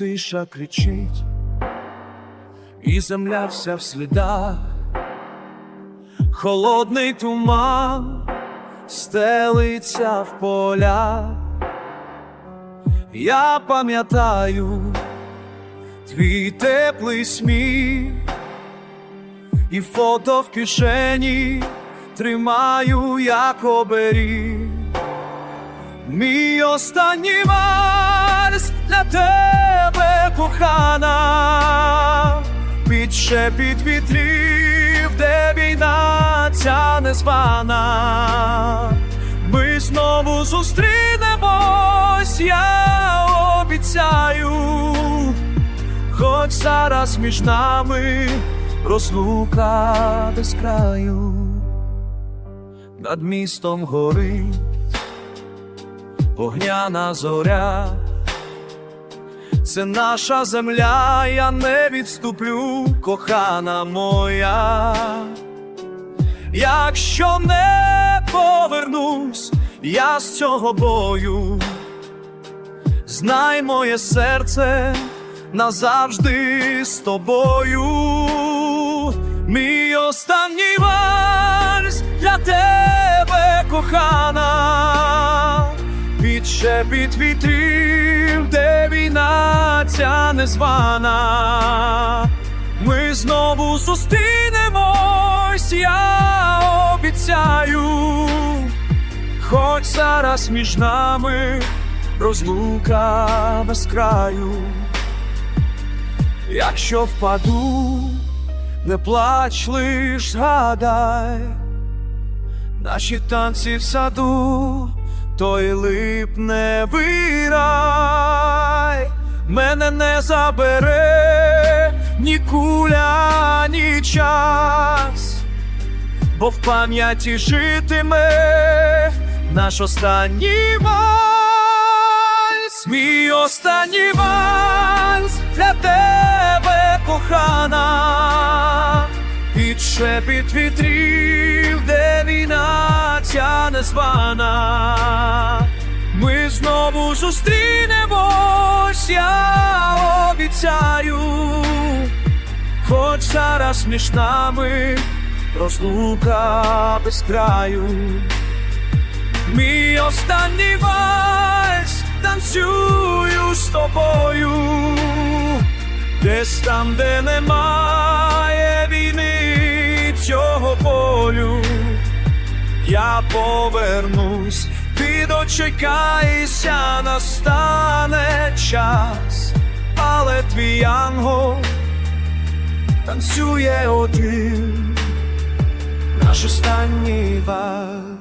Тиша кричить, і земля вся в слідах, холодний туман стелиться в полях. Я пам'ятаю твій теплий сміх, і фото в кишені тримаю як оберіг. Мій останній для тебе, кохана, під вітрів, де війна ця незвана. Ми знову зустрінемось, я обіцяю, хоч зараз між нами розлука без краю, над містом горить вогняна зоря, це наша земля, я не відступлю, кохана моя. Якщо не повернусь, я з цього бою, знай моє серце назавжди з тобою. Мій останній вальс для тебе, кохана під шепіт вітрів, де війна ця незвана. Ми знову зустрінемось, я обіцяю, хоч зараз між нами розлука без краю. Якщо впаду, не плач, лиш згадай наші танці в саду, той лип не вирай, мене не забере ні куля, ні час, бо в пам'яті житиме наш останній вальс, мій останній вальс для тебе, кохана під шепіт вітрів, де війна ця незвана. Ми знову зустрінемось, я обіцяю, хоч зараз між нами розлука без краю. Мій останній вальс танцюю з тобою, десь там, де немає я повернусь, ти дочекайся, настане час, але твій ангел танцює один, наш останній вальс.